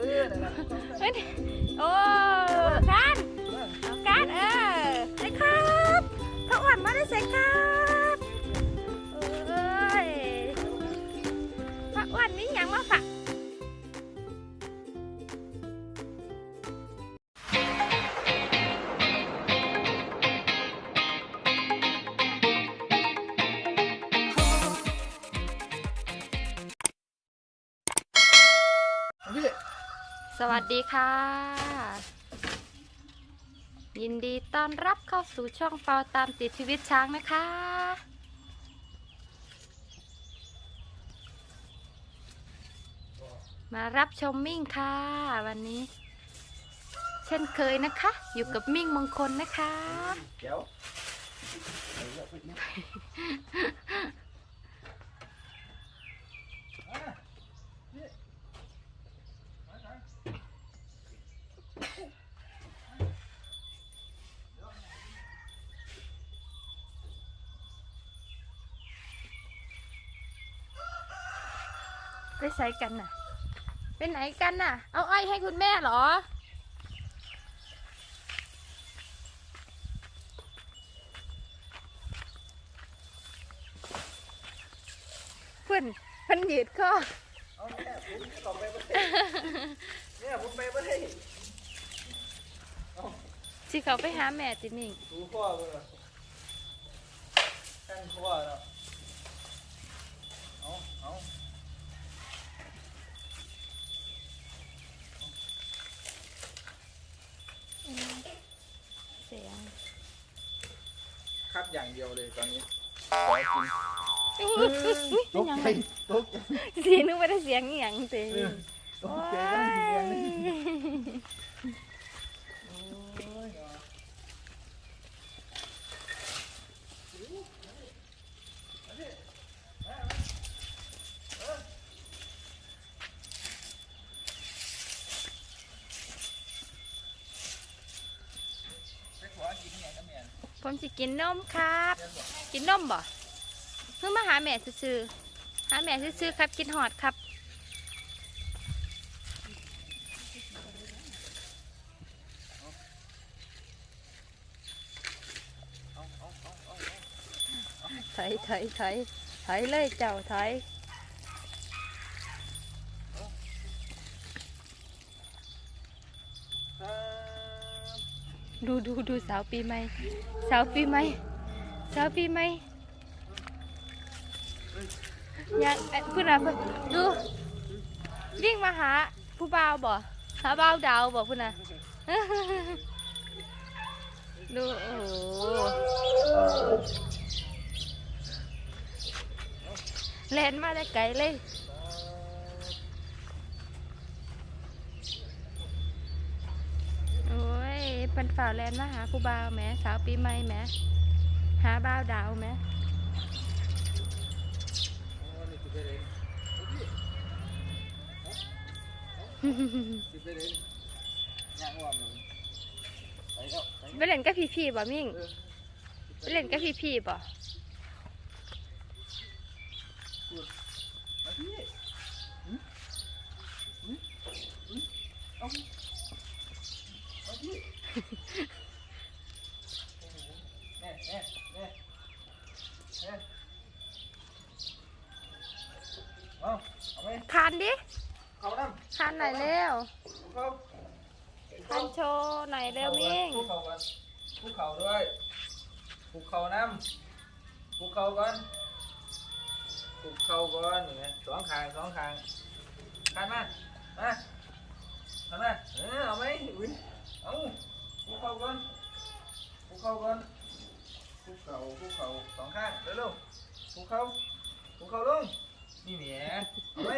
เออ สวัสดีค่ะ ยินดีต้อนรับเข้าสู่ช่องเปาตามติดชีวิตช้างนะคะ มารับชมมิ่งค่ะ วันนี้ เช่นเคยนะคะ อยู่กับมิ่งมงคลนะคะ เดี๋ยว ใส่กันน่ะ ไปไหนกันน่ะ เอาอ้อยให้คุณแม่เหรอ เพื่อนเพื่อนยืดข้อเอาแม่ผมต่อไปประเทศเนี่ยผมไปประเทศสิเขาไปหาแม่จินิ่งดูข้อเลยตั้งข้อแล้วเอาเอา เสียง ครับ อย่างเดียวเลยตอนนี้ขอกินอุ๊ยอุ๊ยอุ๊ยตกยังใจไงตกใจเสียงนึกว่าได้เสียงอหย่างเต็เออตกใจกันทีเดียวเลยโอ้ย ไปขอกินเนี่ยกับแม่ ผม สิกินนมครับ กินนมบ่เพิ่งมาหาแม่ซื้อหาแม่ซื้อครับกินหอดครับไถอยถอยถอยถอยเลยเจ้าถอย ครับ ดูดูดูสาวปีใหม่สาวปีใหม่สาวปีใหม่อยากเอ้ยพูดนะพูดดูวิ่งมาหาผู้บ่าวบ่หาบ่าวดาวบ่พูดนะดูโอ้โหแลนมาได้ไกลเลย โอ้ย เป็นฝ่าวแลนมาหาผู้บ่าวแหมสาวปีใหม่แหมหาบ่าวดาวแหมโอ้นี่สิไปเล่นสิไปเล่นย่างว่ามันไปแล้วไปไปเล่นกับพี่ๆบ่มิ่งเออไปเล่นกับพี่ๆบ่มาพี่หืมหืมหืมเอาเอา พี่แน่แน่แน่แน่เอาเอาไหมคานดิเขาน้ำคานหน่อยเร็วเขาคานโชว์หน่อยเร็วมิ่งภูเขาก่อนภูเขาด้วยภูเขาน้ำภูเขาก่อนภูเขาก่อนอย่างเงี้ยสองขางสองขางขานมามาขานมาเออเอาไหมอุ้ยเอาภูเขาก่อนภูเขาก่อนภูเขาภูเขาสองข้างเร็วๆภูเขาภูเขาลงนี่แหละเอาไหม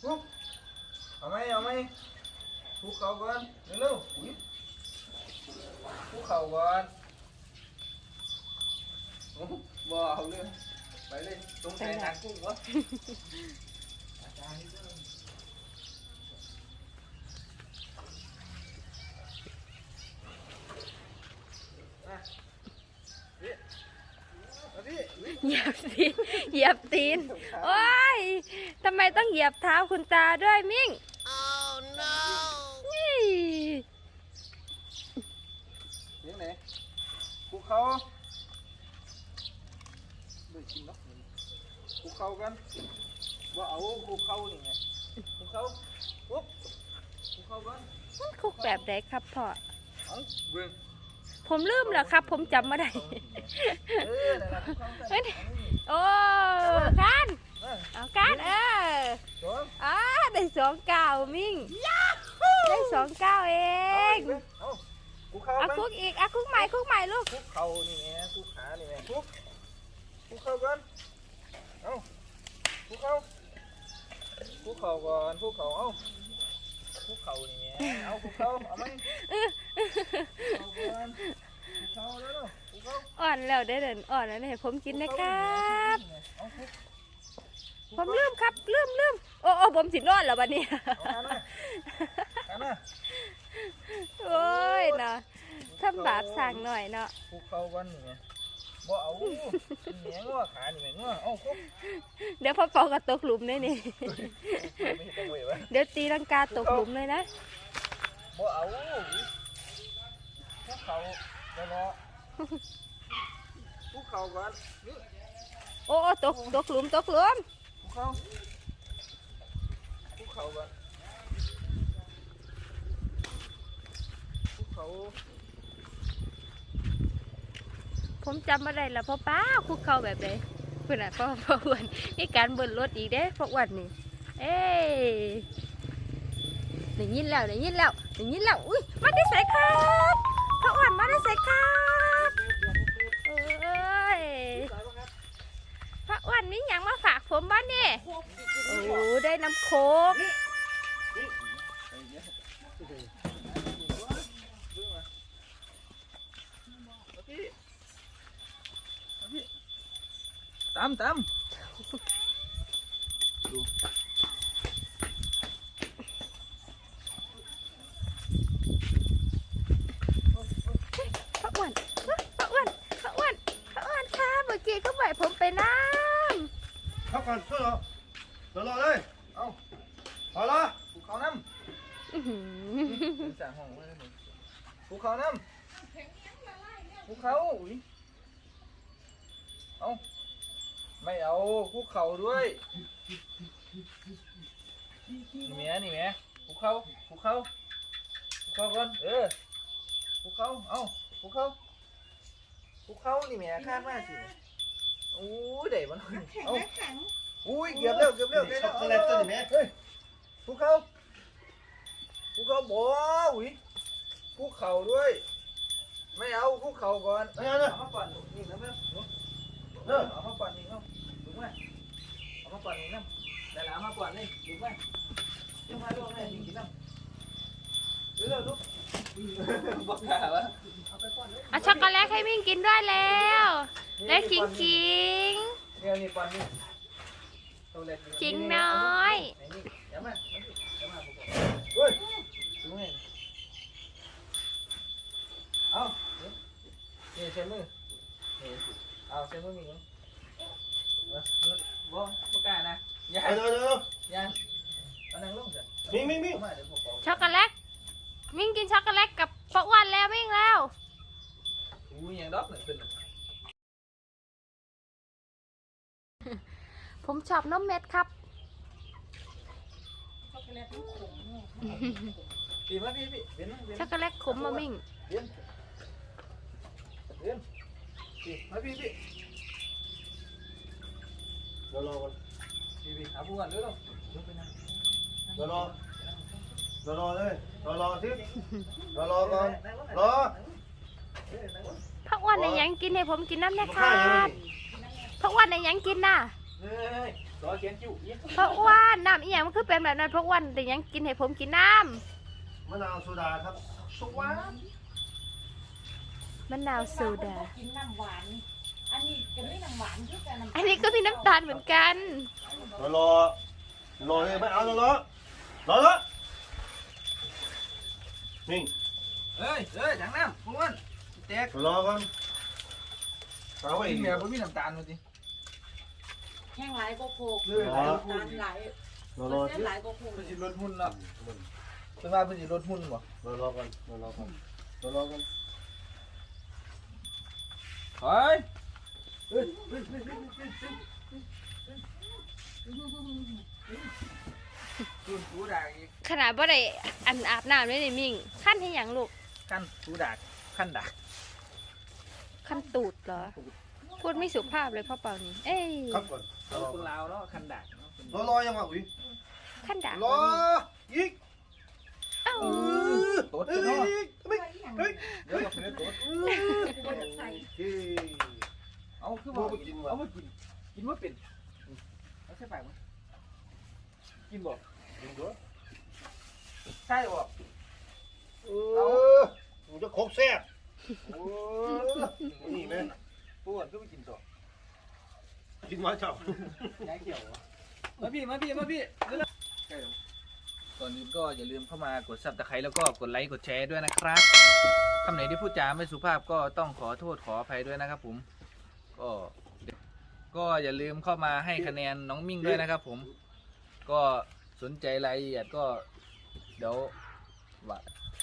ภูเอา ไหมเอาไหมภูเขาก่อนเร็วๆอุ้ยภูเขาก่อนบ่เอาเลยไปเลยตรงใจทางกุ้งวะอาจารย์นี่เด้ออะนี่เอาดิอุ๊ยเหยียบตีน เหยียบตีน โอ้ย ทำไมต้องเหยียบเท้าคุณตาด้วยมิ่ง คุกเขาเดี๋ยวกินเนาะ คุกเขากันว่าเอาคุกเขานี่ไงคุกเขาปุ๊บคุกเขากันมันคุกแบบใดครับพ่อ เอาเบิ่งผมลืมแล้วครับ ผมจำไม่ได้ เออนั่นแหละคุกเขากันเฮ้ยโอ้การเออเอาการเออสองอ่าได้สองเก้ามิ่งได้สองเก้าเองเอาคุกเขาอะกันคุกอีกอะคุกใหม่คุกใหม่ลูกคุกเขานี่ไงคุกขานี่ไงคุกคุกเขากันเอาคุกเขา คุกเขาก่อนคุกเขาเอาคุกเขานี่ไงเอาคุกเขาเอาไหมเอาก่อนคุกเขาแล้วเนาะคุกเขาอ่อนแล้วได้เดินอ่อนแล้วให้ผมกินนะครับเอาคุกผมลืมครับลืมลืมโอ้โอ้ผมสินอนแล้วบัดนี้ เอาอันน่ะอันน่ะโอ้ยเนาะทำบาปสั่งหน่อยเนาะคุกเขากันนี่ไง บ่เอาเหนียงว่าขานี่ไงงอเอาคุกเดี๋ยวพ่อเปากระตกหลุมเลยนี่ ไม่ต้องเว้ยวะเดี๋ยวตีลังกาตกหลุมเลยนะบ่เอาคุกเขาเดี๋ยวรอคุกเขาก่อนนี่โอ้โอ้ตกตกหลุมตกหลุมคุกเขาคุกเขาก่อนคุกเขา ผมจำไม่ได้ละพ่อป้าคุกเข่าแบบไหนเพื่อนอะพ่อพ่ออ้วนมีการเบิ่นรถอีกเด้พ่ออ้วนนี่เอ้ยได้ยินแล้วได้ยินแล้วได้ยินแล้วอุ้ยมาได้ใส่ครับ ตามตามพ่ออ้วนพ่ออ้วนพ่ออ้วนพ่ออ้วนค่ะเมื่อกี้เขาปล่อยผมไปน้เข้าก่อนช่วยเรารอรอเลย เอาพอละภูเขาน้ำอื้อหือำสั่งห้องไว้เลยภูเขาน้ำภูเขาอุ้ยเอา ไม่เอาภูเขาด้วยนี่แม่นี่แม่ภูเขาภูเขาภูเขาก่อนเออภูเขาเอาภูเขาภูเขานี่แม่คาดมากสิโอ้ยเด็มันเอาอุ้ยเกือบเร็วเกือบเร็วช็อกโกแลตตัวนี้ไหมเฮ้ยภูเขาภูเขาบ่อุ้ยภูเขาด้วยไม่เอาภูเขาก่อนเอาเนอะเอามาปั่นนี่นะแม่เออเอามาปั่นนี่เอาถูกไหม เอามาปั่นนี่นะแต่ละเอามาปั่นนี่ถูกไหมยังมาลงให้กินน้ำเร็วลูกบอกกล่าวะเอาช็อกโกแลตให้วิ่งกินด้วยแล้วและคิงคิงเนี่ยนี่ปั่นนี่จิงน้อยเดี๋ยวมาเดี๋ยวมาผมบอกเฮ้ยถูกไหมเอานี่ใช้มือเอาใช้มือมีมั้งเออ บ่บ่กล้านะอย่าอาเดี๋ยวเดี๋ยวยังเอานั่งลงจ้ะมีมีมีเอามาเดี๋ยวผมบอกช็อกโกแลตวิ่งกินช็อกโกแลตกับพ่ออ้วนแล้ววิ่งแล้ว อู้ยยังดอกหนึ่งขึ้นน่ะผมชอบน้ำเม็ดครับปีมาพี่พี่เบียนมาเบียนช็อกโกแลตขมมามิ่งเบียนเบียนพี่มาพี่พี่ เดี๋ยวรอก่อนพี่พี่หาผู้กันเร็วๆยกไปนั่งเดี๋ยวรอเดี๋ยวรอเลยรอรอสิรอรอก่อนรอเออนั่งลงพ่ออ้วนในยังกินให้ผมกินน้ำนะคข้ารัวยังไม่บมีพ่ออ้วนในยังกินน่ะเฮ้ยรอเขียนจิ้วอีกพ่ออ้วนน้ำอีหยังมันคือเป็นแบบนั้นพ่ออ้วนแต่ยังกินให้ผมกินน้มะนาวโซดาครับสุกหวานำมะนาวโซดากินน้ำหวาน อันนี้จะไม่น้ำหวานคือแต่น้ำอันนี้ก็มีน้ำตาลเหมือนกัน รอรอรอเลยไม่เอารอรอรอรอนิ่งเฮ้ยเฮ้ยถังน้ำผู้กันแตกรอก่อนเอาไว้กิอีนกแบบไม่มีน้ำตาลเลยสิแห้งหลายก็โคกเออน้ำตาลหลายรอรอเส้สินหลายก็โคกเพิ่นสิลดหุ้นเนาะเพิ่นว่าเพิ่นสิลดหุ้นบ่รอรอก่อนรอรอก่อนรอรอก่อนถอย คุณหูดากอีกขนาดว่ได้อันอาบน้ำเลยนี่มิ่งขั้นให้หยังลูกขั้นหูดากขั้นดากขั้นตูดเหรอ พูดไม่สุภาพเลยพ่อเป่านี่เอ้ยครับก่อนเอาคุณลาวเนาะขั้นดากเนาะรอรอยังวะอุ้ยขั้นด่ารอยิกเอ้าเออตดเฮ้จะเนาะยเฮ้ยเดี๋ยวเราเป็นตด เฮ้ยเอาคือบอกกินเอามากิน กินว่าเป็นเอาใช่ปากมั้ยกินบ่ยิงตัวใช่บ่เออมึงจะคกแซ่บโอ้นี่แม่ปวดก็ไปกินต่อกินมาเจ้าย้ายเกี่ยวมาพี่มาพี่มาพี่เร็วๆใช่ครับก่อนอื่นก็อย่าลืมเข้ามากดซับตะไคร้แล้วก็กดไลค์กดแชร์ด้วยนะครับคำไหนที่พูดจาไม่สุภาพก็ต้องขอโทษขออภัยด้วยนะครับผม ก็ก็อย่าลืมเข้ามาให้คะแนนน้องมิ่งด้วยนะครับผม ก็สนใจรายละเอียดก็เดี๋ยวว่า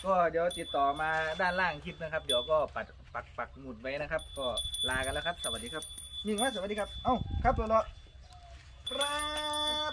ก็เดี๋ยวติดต่อมาด้านล่างคลิปนะครับ เดี๋ยวก็ปักปักปักหมุดไว้นะครับ ก็ลากันแล้วครับ สวัสดีครับ มิ่งว่าสวัสดีครับ เอ้าครับเราครับ